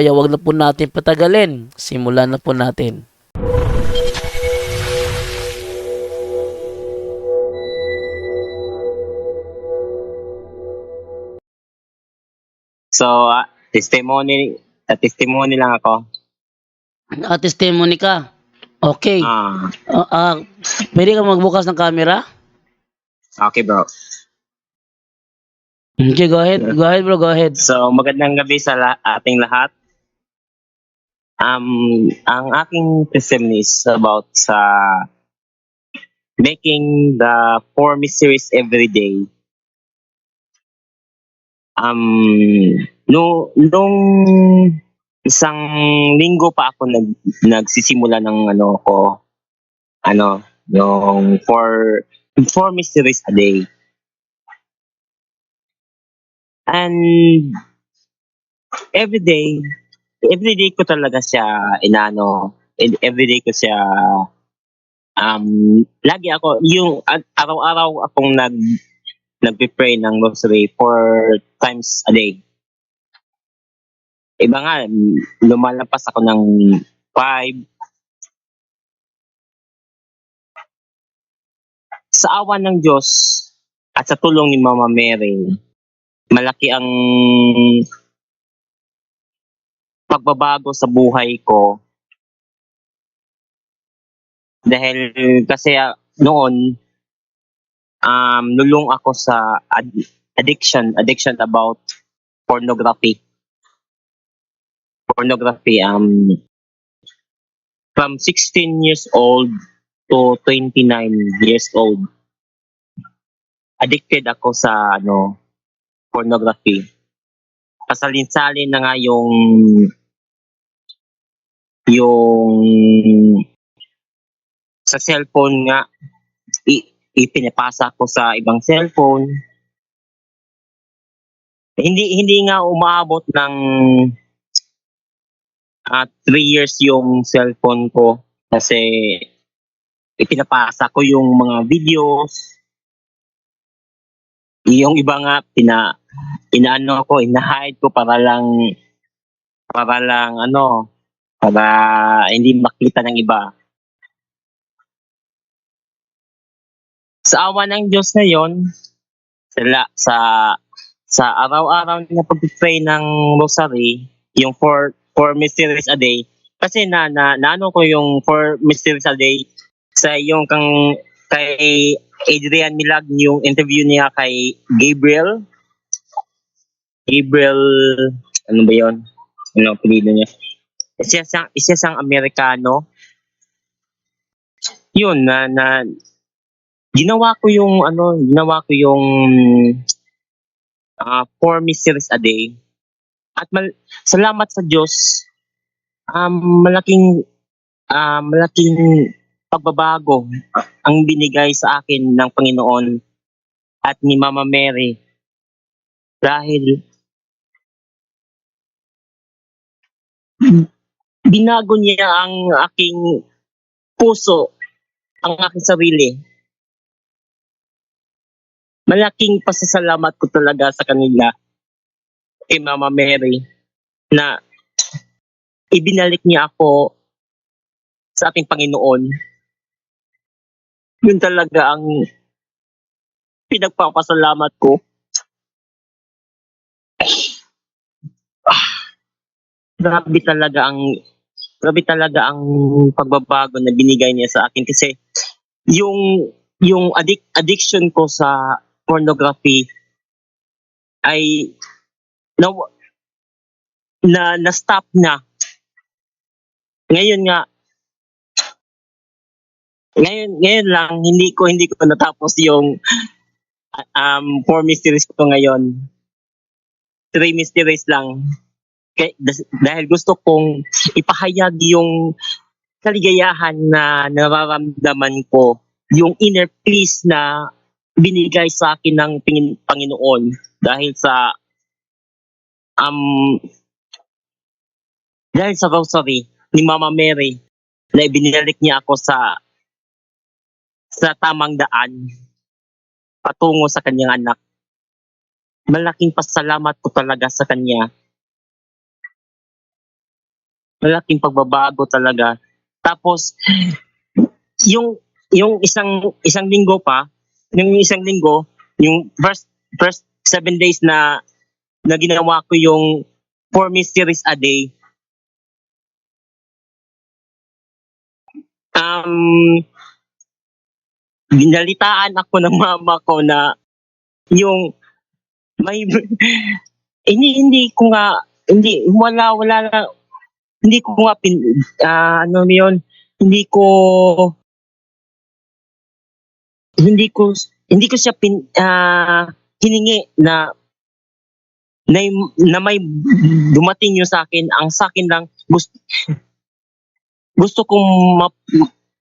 kaya wag na po natin patagalin. Simulan na po natin. So, ah, testimony, uh, testimony lang ako. At testimony ka. Okay. Ah, Ah, ah, pwede ka magbukas ng camera? okay bro. Okay, go ahead. Go ahead, bro. Go ahead. So, magandang gabi sa la- ating lahat. Um, ang aking testimony is about sa making the four mysteries every day. Um, no, nung isang linggo pa ako nag, nagsisimula ng ano ko, ano, yung four, four mysteries a day. And every day, every day ko talaga siya inano, and every day ko siya um lagi ako yung araw-araw akong nag nagpe-pray ng rosary four times a day. Iba nga, lumalampas ako ng five. Sa awa ng Diyos at sa tulong ni Mama Mary, malaki ang pagbabago sa buhay ko. Dahil kasi ah, noon, um, nulong ako sa ad- addiction, addiction about pornography. Pornography, um, from 16 years old to 29 years old, addicted ako sa ano pornography. Kasalin-salin na nga yung yung sa cellphone nga i, ipinapasa ko sa ibang cellphone. Hindi hindi nga umaabot ng ah, three years yung cellphone ko kasi ipinapasa ko yung mga videos. Yung iba nga pina inaano ko, ina-hide ko para lang para lang ano, para hindi makita ng iba. Sa awa ng Diyos ngayon, sila sa sa araw-araw na pag-pray ng rosary, yung four four mysteries a day, kasi na, na naano ko yung four mysteries a day sa yung kang kay Adrian Milag yung interview niya kay Gabriel. Gabriel ano ba yon ano ang niya isa siyang isa siyang Amerikano. Yun na na ginawa ko yung ano ginawa ko yung ah four mysteries a day. At mal- salamat sa Diyos um, malaking ah, malaking pagbabago ang binigay sa akin ng Panginoon at ni Mama Mary. Dahil binago niya ang aking puso, ang aking sarili. Malaking pasasalamat ko talaga sa kanila kay Mama Mary na ibinalik niya ako sa ating Panginoon. Yun talaga ang pinagpapasalamat ko. Ah, grabe talaga ang grabe talaga ang pagbabago na binigay niya sa akin kasi yung yung addic addiction ko sa pornography ay na na na stop na ngayon nga Ngayon, ngayon lang, hindi ko, hindi ko natapos yung um, four mysteries ko ngayon. Three mysteries lang. Das- dahil gusto kong ipahayag yung kaligayahan na nararamdaman ko, yung inner peace na binigay sa akin ng Pangin- Panginoon dahil sa um dahil sa rosary ni Mama Mary na ibinalik niya ako sa sa tamang daan patungo sa kanyang anak. Malaking pasalamat ko talaga sa kanya. Malaking pagbabago talaga. Tapos yung yung isang isang linggo pa, yung isang linggo, yung first first seven days na na ginawa ko yung four mysteries a day. Um, ginalitaan ako ng mama ko na yung may hindi hindi ko nga hindi wala wala hindi ko nga pin ah, ano yun hindi ko hindi ko hindi ko siya pin ah, hiningi na na, na may dumating yun sa akin. Ang sa akin lang gusto gusto kong map-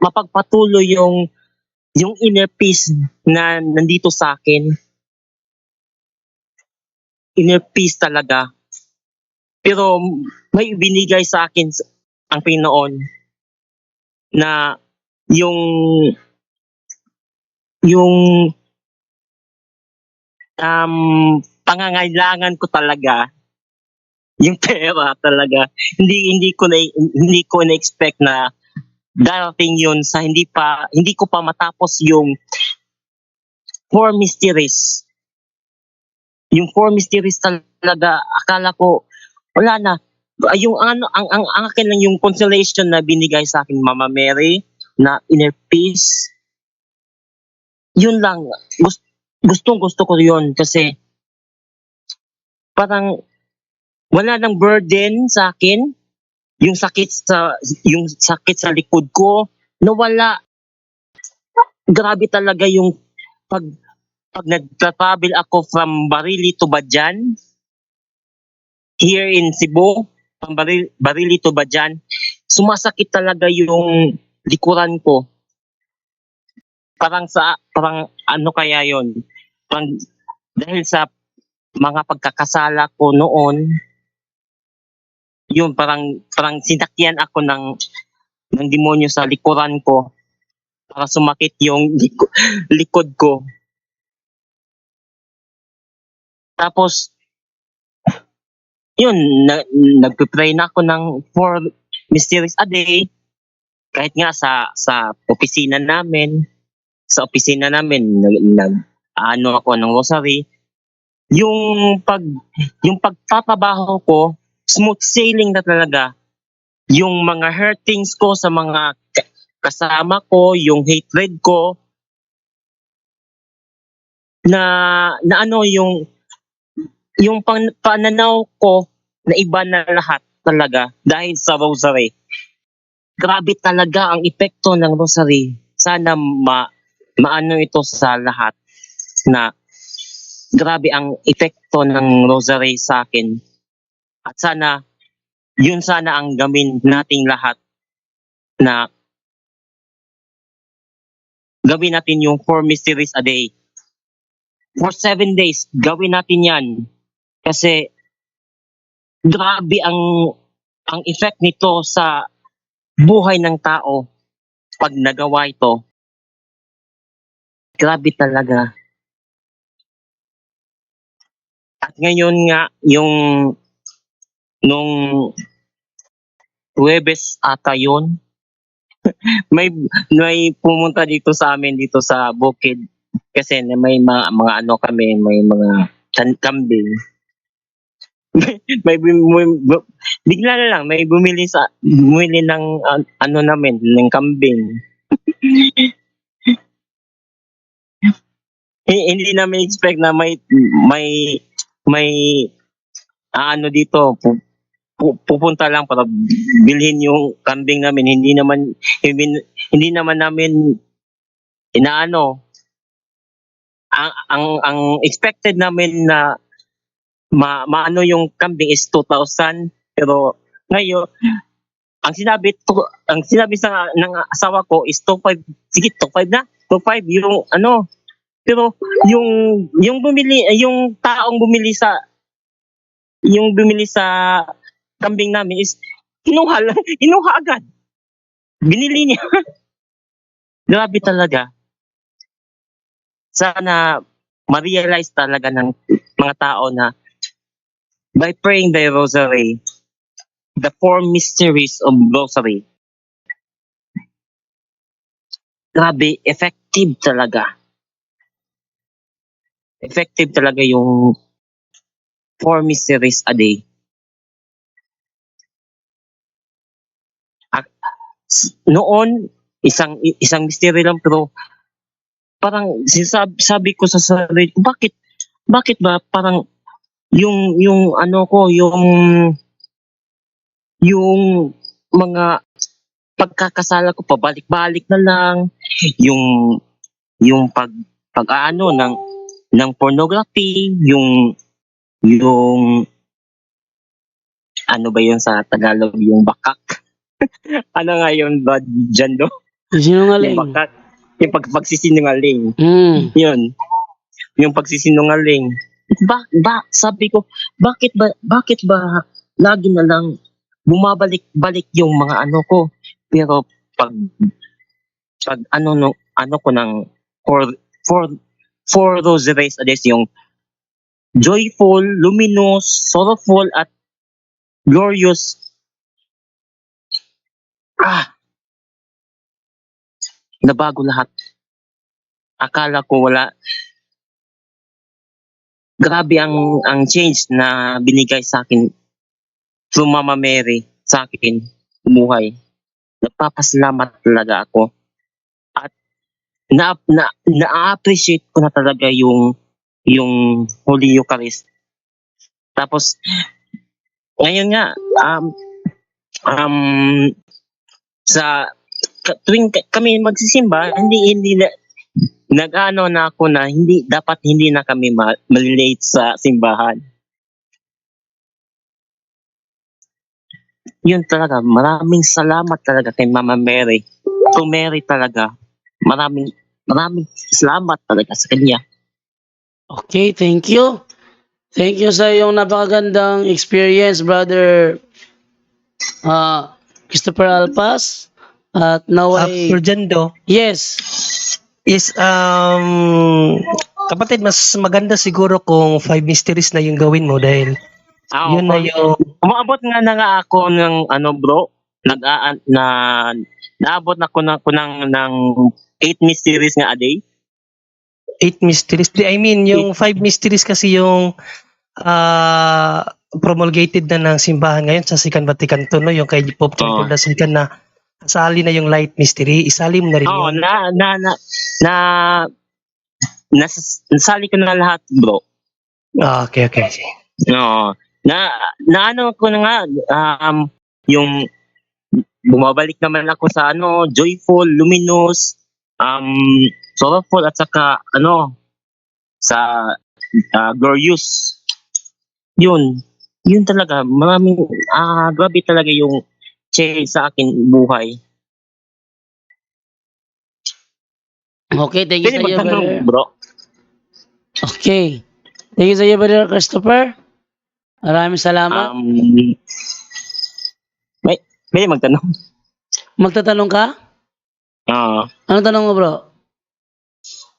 mapagpatuloy yung yung inner peace na nandito sa akin. Inner peace talaga pero may binigay sa akin ang Panginoon na yung yung um, pangangailangan ko talaga yung pera talaga hindi hindi ko na hindi ko na expect na darating yun sa hindi pa hindi ko pa matapos yung four mysteries. Yung four mysteries talaga akala ko wala na. Ay, yung ano ang ang, ang akin lang yung consolation na binigay sa akin Mama Mary na inner peace. Yun lang. Gusto gustong gusto ko yun kasi parang wala nang burden sa akin. Yung sakit sa yung sakit sa likod ko nawala. Grabe talaga yung pag pag nagtra-travel ako from Barili to Badjan here in Cebu from Barili, to Badjan sumasakit talaga yung likuran ko. Parang sa parang ano kaya yon parang dahil sa mga pagkakasala ko noon yun parang parang sinakyan ako ng ng demonyo sa likuran ko para sumakit yung liko- likod ko. Tapos yun na, nagpe-pray na ako ng four mysteries a day. Kahit nga sa sa opisina namin sa opisina namin nag, nag ano ako ng rosary. Yung pag yung pagtatrabaho ko smooth sailing na talaga. Yung mga hurtings ko sa mga ka- kasama ko yung hatred ko na na ano yung yung pan, pananaw ko na iba na lahat talaga dahil sa rosary. Grabe talaga ang epekto ng rosary. Sana ma maano ito sa lahat na grabe ang epekto ng rosary sa akin. At sana yun sana ang gawin nating lahat na gawin natin yung four mysteries a day. For seven days gawin natin yan kasi grabe ang ang effect nito sa buhay ng tao pag nagawa ito. Grabe talaga. At ngayon nga yung nung Huwebes ata yun may may pumunta dito sa amin dito sa Bukid. Kasi may mga, mga ano kami may mga kambing may bu- bigla na lang may bumili sa bumili ng ah, ano namin ng kambing. Hi- hindi namin expect na may may may ah, ano dito pu- pu- pupunta lang para bilhin yung kambing namin. Hindi naman hindi, hindi naman namin inaano. Ang ang ang expected namin na ma, maano yung kambing is 2,000 pero ngayon ang sinabi to, ang sinabi sa ng asawa ko is 2,500 sige 2,500 na 2,500 yung ano pero yung yung bumili yung taong bumili sa yung bumili sa kambing namin is kinuha lang, kinuha agad. Binili niya. Grabe talaga. Sana ma-realize talaga ng mga tao na by praying the rosary, the four mysteries of rosary, grabe, effective talaga. Effective talaga yung four mysteries a day. Noon, isang isang mystery lang pero parang sinasabi sabi ko sa sarili bakit bakit ba parang yung yung ano ko yung yung mga pagkakasala ko pabalik-balik na lang. Yung yung pag pag-ano ng ng pornography yung yung ano ba yun sa Tagalog yung bakak? Ano nga yun ba dyan do Sinungaling. yung bakak. Yung pag pagsisinungaling. Mm. yun. Yung pagsisinungaling ba ba sabi ko bakit ba bakit ba lagi na lang bumabalik-balik yung mga ano ko? Pero pag pag ano no ano ko ng for for for rosaries a days yung joyful, luminous, sorrowful at glorious. Ah! Nabago lahat. Akala ko wala grabe ang ang change na binigay sa akin through Mama Mary sa akin buhay. Nagpapasalamat talaga ako. At na na na-appreciate ko na talaga yung yung Holy Eucharist. Tapos ngayon nga um um sa tuwing ka- kami magsisimba, hindi hindi nag-ano na ako na hindi dapat hindi na kami ma- malilate sa simbahan. Yun talaga, maraming salamat talaga kay Mama Mary. To Mary talaga. Maraming maraming salamat talaga sa kanya. Okay, thank you. Thank you sa iyong napakagandang experience, brother uh, Christopher Alpas. At naway... After dyan do, yes. Is um kapatid mas maganda siguro kung five mysteries na yung gawin mo dahil Ah, yun na yung Umaabot nga na nga ako ng ano bro, nag na naabot na ko na ko ng ng 8 mysteries nga a day. eight mysteries. I mean yung five mysteries kasi yung ah promulgated na ng simbahan ngayon sa Second Vatican II no yung kay Pope John Oo. Paul II na kasali na yung light mystery isali mo na rin Oo, yun. na na na na nas, nasali ko na lahat, bro. Ah, okay okay Oo. Na na ano ko na nga um yung bumabalik naman ako sa ano, joyful, luminous, um sorrowful at saka ano sa ah, glorious. Yun. Yun talaga, maraming ah grabe talaga yung change sa akin buhay. Okay, thank you Pwede sa iyo, magtanong, brother. bro. Okay. Thank you sa iyo, brother Christopher. Maraming salamat. Um, may, pwede magtanong. Magtatanong ka? Ah, Anong tanong mo, bro?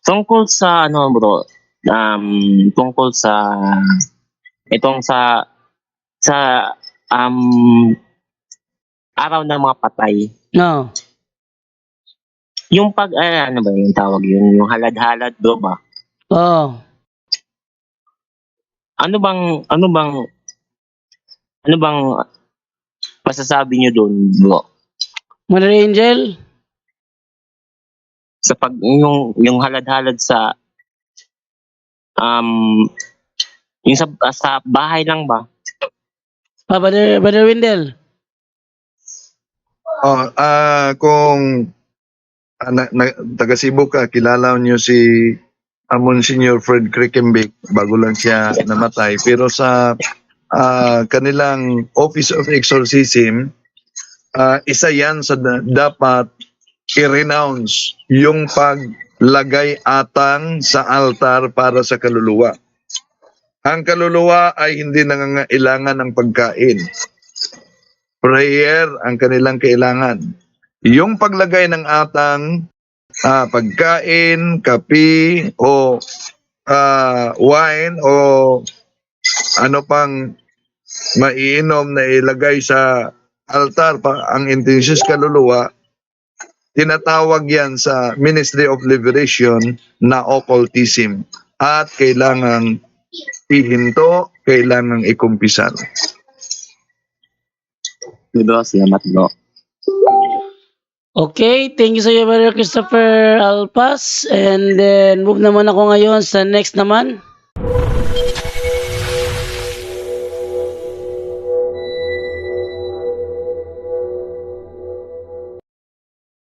tungkol sa ano bro, um, tungkol sa itong sa sa um araw ng mga patay. No. Yung pag eh, ano ba yung tawag yun, yung halad-halad bro ba? Oh. Ano bang ano bang ano bang masasabi niyo doon bro? Mother Angel? Sa pag yung yung halad-halad sa um yung sa, sa bahay lang ba? Ah, brother, brother Windel? Oh, ah kung ah, na, na, taga Cebu ka, kilala niyo si uh, Monsignor Fred Krickenbeck bago lang siya namatay. Pero sa ah, kanilang Office of Exorcism, ah, isa yan sa da- dapat i-renounce yung paglagay atang sa altar para sa kaluluwa. Ang kaluluwa ay hindi nangangailangan ng pagkain. Prayer ang kanilang kailangan. Yung paglagay ng atang ah, pagkain, kape o ah, wine o ano pang maiinom na ilagay sa altar pa ang intensyon sa kaluluwa tinatawag yan sa Ministry of Liberation na occultism at kailangang ihinto, kailangang ikumpisal. Bro, salamat bro. Okay, thank you sa iyo, Brother Christopher Alpas. And then, move naman ako ngayon sa next naman.